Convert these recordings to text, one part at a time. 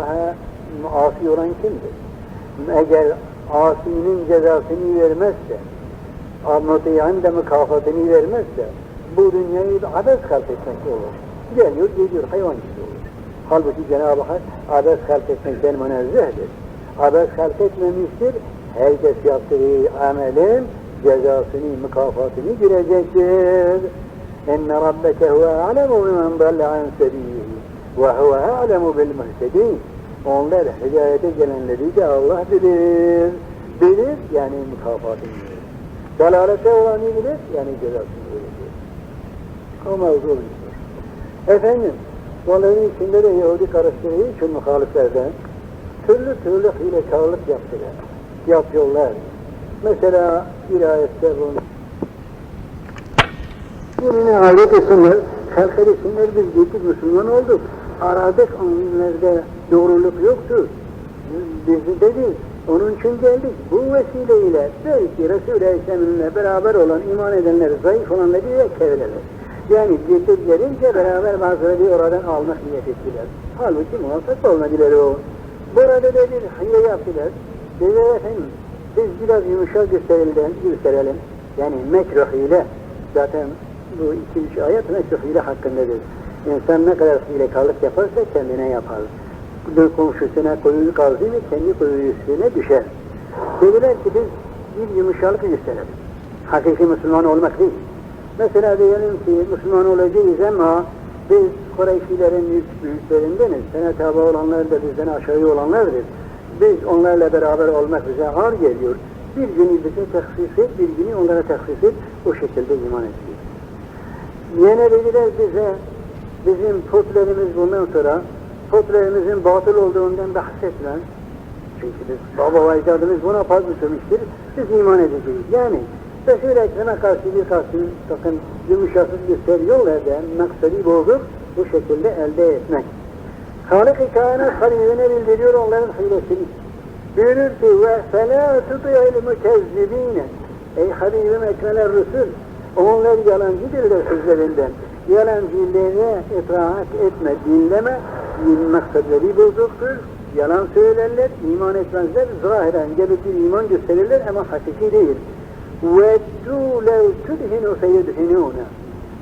Allah'a asi olan kimdir? Eğer asinin cezasını vermezse, mutiyan da mükafatını vermezse, bu dünyayı abes halk etmek olur. Geliyor, geliyor, hayvan gibi olur. Halbuki Cenab-ı Hak abes halk etmekten münezzehdir. Abes halk etmemiştir, herkes yaptığı amelin cezasını, mükafatını görecektir. Huve alemu bimen dalle an sebilihi ve huve alemu bil muhtedin. Onlar hidayete gelenleri de Allah bilir. Bilir yani mükafatını verir. Dalalete olanı bilir yani cezasını. O mevzu oluyor. Efendim, onların içinde de Yahudi karıştırdığı için muhaliflerden türlü türlü hilekarlık yaptılar. Yapıyorlar. Mesela bir ayette bunu Birine alet etsinler, halk etsinler biz gittik Müslüman olduk. Aradık onlarda doğruluk yoktu. Bizi dedi, onun için geldik. Bu vesileyle belki Resul-i beraber olan, iman edenler, zayıf olanları da çevirirler. Yani getirdiklerince beraber bazıları oradan almak niyet ettiler. Halbuki muvaffak olmadılar o. Burada da bir hile yaptılar. Dediler efendim, biz biraz yumuşak gösterelim, gösterelim. Yani mekruh ile. Zaten bu iki üç ayet mekruh ile hakkındadır. İnsan ne kadar hilekarlık yaparsa kendine yapar. Komşusuna koyunu kazdı mı kendi koyusuna düşer. Dediler ki biz bir yumuşaklık gösterelim. Hakiki Müslüman olmak değil. Mesela diyelim ki Müslüman olacağız ama biz Kureyşilerin büyük büyüklerindeniz. Sana tabi olanlar da bizden aşağı olanlardır. Biz onlarla beraber olmak bize ağır geliyor. Bir günü bize tahsis et, bir günü onlara tahsis et. O şekilde iman ettik. Yine dediler bize, bizim putlarımız bundan sonra putlarımızın batıl olduğundan bahsetme. Çünkü biz baba ve ecdadımız buna fazla sürmüştür. Biz iman edeceğiz. Yani Resul-i Ekrem'e karşı bir karşı sakın yumuşaklık gösteriyorlar da maksadı bozup bu şekilde elde etmek. Halik-i kainat Habibine bildiriyor onların hilesini. Buyurur ki ve felâ tutuyel mükezzibîne Ey Habibim ekmeler Resul onlar yalancıdırlar sözlerinden Yalancılığına itaat etme, dinleme, maksadları bozuktur, yalan söylerler, iman etmezler, zahiren gelip bir iman gösterirler ama hakiki değil. وَدُّوا لَوْ تُدْهِنُوا فَيُدْهِنُونَ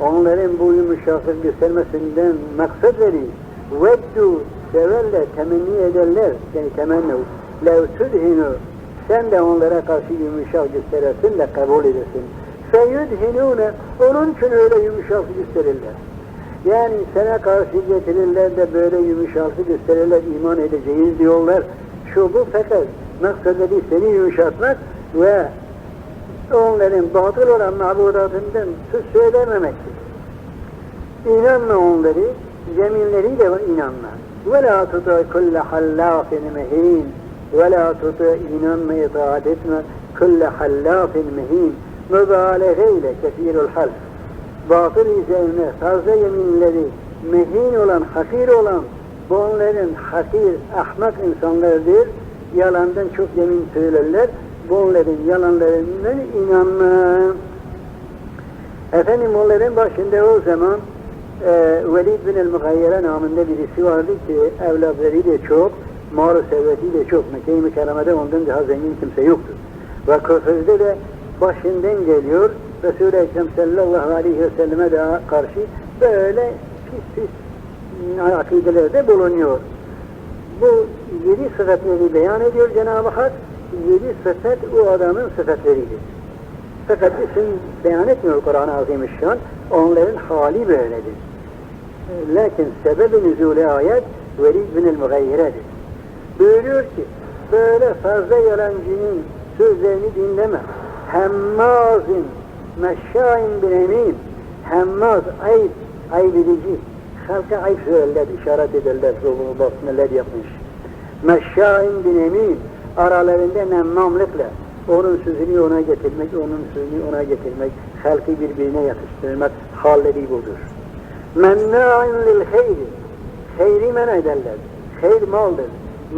Onların bu yumuşaklık göstermesinden maksadları وَدُّوا severler, temenni ederler, yani temenni لَوْ تُدْهِنُوا sen de onlara karşı yumuşak gösterirsin de kabul edersin. فَيُدْهِنُونَ Onun için öyle yumuşak gösterirler. Yani sana karşı getirirler de böyle yumuşaklık gösterirler, iman edeceğiz diyorlar. Şu bu fakat maksadları seni yumuşatmak ve onların batıl olan mabudatından söz söylememektir. İnanma onları, yeminleriyle inanma. وَلَا تُطَعْ كُلَّ حَلَّافٍ مَه۪ينٍ وَلَا تُطَعْ inanma itaat etme كُلَّ حَلَّافٍ مَه۪ينٍ Mübaleğeyle kefirul half. Batıl üzerine fazla yeminleri mehin olan, hakir olan bu onların hakir, ahmak insanlardır. Yalandan çok yemin söylerler bunların yalanlarından inanma. Efendim onların başında o zaman e, Velid bin el-Mugayyere namında birisi vardı ki evlatları da çok, mal serveti de çok. Mekke-i Mükerreme'de ondan daha zengin kimse yoktu. Ve küfürde de başından geliyor. Resul-i Ekrem sallallahu aleyhi ve selleme de karşı böyle pis pis akidelerde bulunuyor. Bu yedi sıfatları beyan ediyor Cenab-ı Hak yedi sıfat o adamın sıfatleridir. Fakat isim beyan etmiyor Kur'an-ı Azimüşşan, onların hali böyledir. Lakin sebebi nüzulü ayet Velid bin el-Mugayyire'dir. Buyuruyor ki, böyle fazla yalancının sözlerini dinleme. Hemmazin, meşşain bin emin, hemmaz, ayıp, ayıp edici, halka ayıp söylerler, işaret ederler, ruhunu bak yapmış. Meşşain bin emin, aralarında nemmamlıkla onun sözünü ona getirmek, onun sözünü ona getirmek, halkı birbirine yakıştırmak halleri budur. Mennâ'in lil hayri, hayri men ederler. Hayr maldır.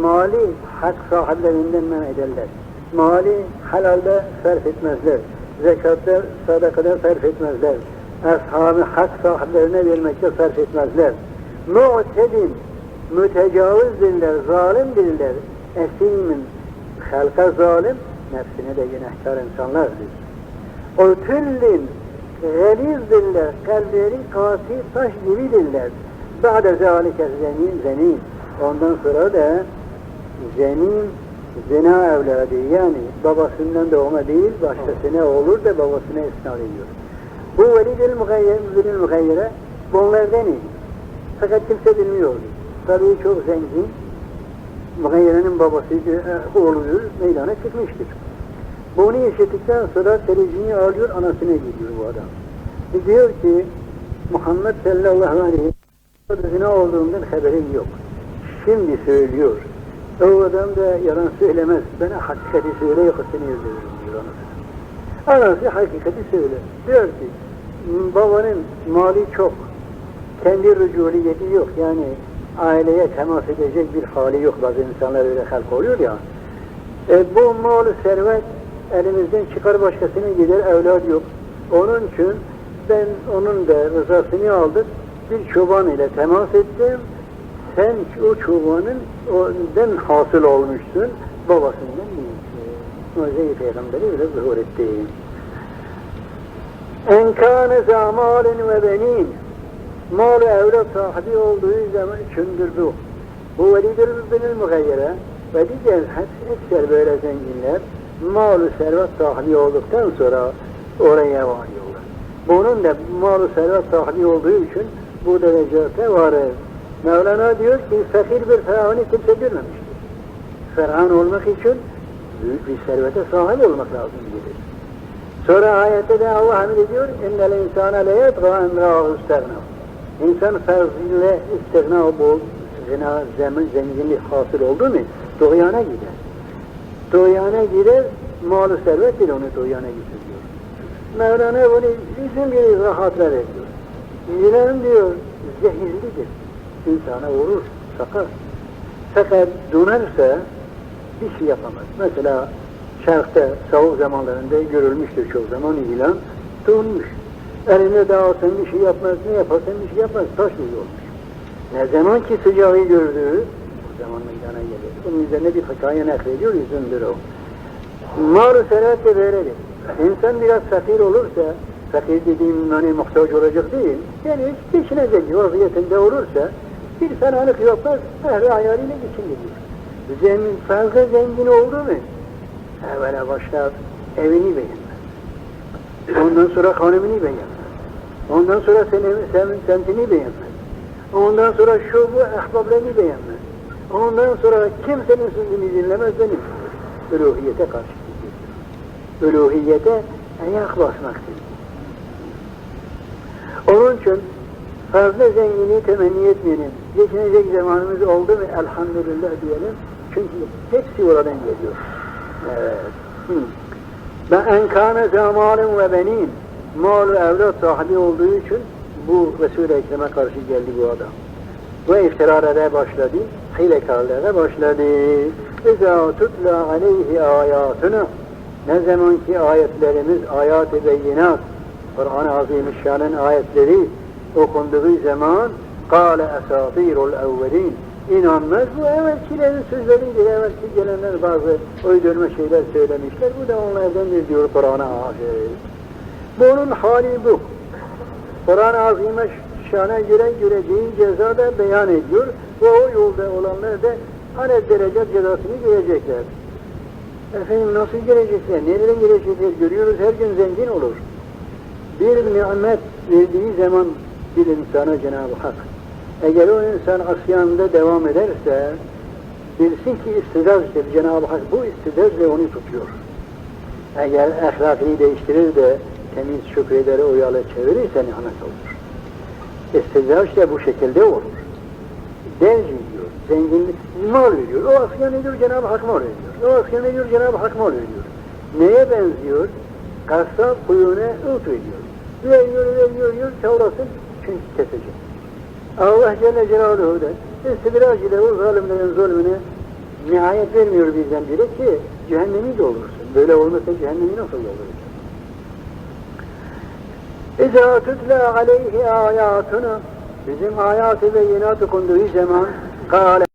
Mali hak sahiplerinden men ederler. Mali halalde sarf etmezler. Zekatta, sadakada sarf etmezler. Ashabı hak sahiplerine vermekte sarf etmezler. Mu'tedin, mütecavizdirler, zalimdirler. Esimin halka zalim, nefsine de günahkar insanlardır. O tüllin gelizdirler, kalpleri kasi taş gibidirler. Ba'de zalike zenin zenin. Ondan sonra da zenin zina evladı yani babasından doğma değil başkasına olur da babasına isnat ediyor. Bu velid-i mugayyere, velid-i mugayyere bunlardan iyi. Fakat kimse bilmiyordu. Tabii çok zengin, Mugayyere'nin babası e, oğludur, meydana çıkmıştır. Bunu işittikten sonra televizyonu alıyor, anasına gidiyor bu adam. E diyor ki, Muhammed sallallahu aleyhi ve sellem zina olduğundan haberim yok. Şimdi söylüyor. O adam da yalan söylemez. Bana hakikati söyle yoksa seni öldürürüm diyor anasına. Anası hakikati söyle. Diyor ki, babanın mali çok. Kendi rüculiyeti yok. Yani aileye temas edecek bir hali yok. Bazı insanlar öyle halk oluyor ya. E, bu mal servet elimizden çıkar başkasına gider evlat yok. Onun için ben onun da rızasını aldık. Bir çoban ile temas ettim. Sen o çobanın ondan hasıl olmuşsun. Babasından değilsin. Mucize-i Peygamberi öyle zuhur etti. En kâne zâmâlin ve benin mal evlat sahibi olduğu zaman içindir bu. Bu velidir binil mugayyere ve diğer ekser böyle zenginler mal-ı servet sahibi olduktan sonra oraya varıyorlar. Bunun da mal-ı servet sahibi olduğu için bu derecete varır. Mevlana diyor ki fakir bir firavunu kimse görmemiştir. Firavun olmak için büyük bir servete sahip olmak lazım gelir. Sonra ayette de Allah hamd ediyor. İnnel insana leyetgâ emrâhu istegnâ. İnsan fazile istigna bu zina, zemin, zenginlik hasıl oldu mu doğuyana gider. Doğuyana gider, malı servet bile onu doğuyana getiriyor. Mevlana bunu izin bir rahatla veriyor. Zina diyor, zehirlidir. İnsana vurur, sakar. Fakat dönerse bir şey yapamaz. Mesela şarkta soğuk zamanlarında görülmüştür çok zaman ilan donmuş. Eline dağılsın bir şey yapmaz, ne yaparsan bir şey yapmaz, taş gibi olmuş. Ne zaman ki sıcağı gördüğü, o zaman meydana gelir. Bunun üzerine bir hikaye naklediyor, yüzündür o. Mal-ı servet de böyledir. İnsan biraz fakir olursa, fakir dediğim hani muhtaç olacak değil, yani geçinecek vaziyetinde olursa, bir fenalık yapmaz, ehli hayaliyle geçinir. Zemin fazla zengin oldu mu, evvela başlar evini beğenmez. Ondan sonra hanımını beğenmez. Ondan sonra senin, senin semtini beğenmez. Ondan sonra şu bu ahbablarını beğenmez. Ondan sonra kimsenin sözünü dinlemez benim. Üluhiyete karşı gidiyor. Üluhiyete ayak basmaktır. Onun için fazla zengini temenni etmeyelim. Geçinecek zamanımız oldu mu elhamdülillah diyelim. Çünkü hepsi oradan geliyor. Evet. Ve enkâne zamalin ve benin mal evlat sahibi olduğu için bu Resul-i Ekrem'e karşı geldi bu adam. Ve iftirarlara başladı, hilekarlara başladı. İzâ tutla aleyhi âyâtuna ne zaman ki ayetlerimiz, ayat-ı beyinat, Kur'an-ı Azimüşşan'ın ayetleri okunduğu zaman قَالَ اَسَاطِيرُ الْاَوَّلِينَ İnanmaz bu evvelkilerin sözleridir. Evvelki gelenler bazı uydurma şeyler söylemişler. Bu da onlardandır diyor Kur'an-ı Azim. Bunun hali bu. Kur'an-ı Azim'e şana göre göreceği ceza da beyan ediyor. Ve o yolda olanlar da hani derece cezasını görecekler. Efendim nasıl görecekler? Nereden görecekler? Görüyoruz her gün zengin olur. Bir nimet verdiği zaman bir insana Cenab-ı Hak eğer o insan asyanında devam ederse bilsin ki istidazdır. Cenab-ı Hak bu istidazla onu tutuyor. Eğer ahlakını değiştirir de temiz şükreleri o yola çevirirse nihamet olur. İstidaz da bu şekilde olur. Denz diyor, zenginlik, mal veriyor. O asyan ediyor, Cenab-ı Hak mal veriyor. O asyan ediyor, Cenab-ı Hak mal veriyor. Neye benziyor? Kasap kuyruğuna ılt veriyor. Veriyor, veriyor, veriyor, çavrasın için kesecek. Allah Celle Celaluhu da istidrac ile o zalimlerin zulmüne nihayet vermiyor bizden bile ki cehennemi de olursun. Böyle olmasa cehennemi nasıl olur? İza tutla aleyhi ayatuna bizim ayatı ve yenatı konduğu zaman kâle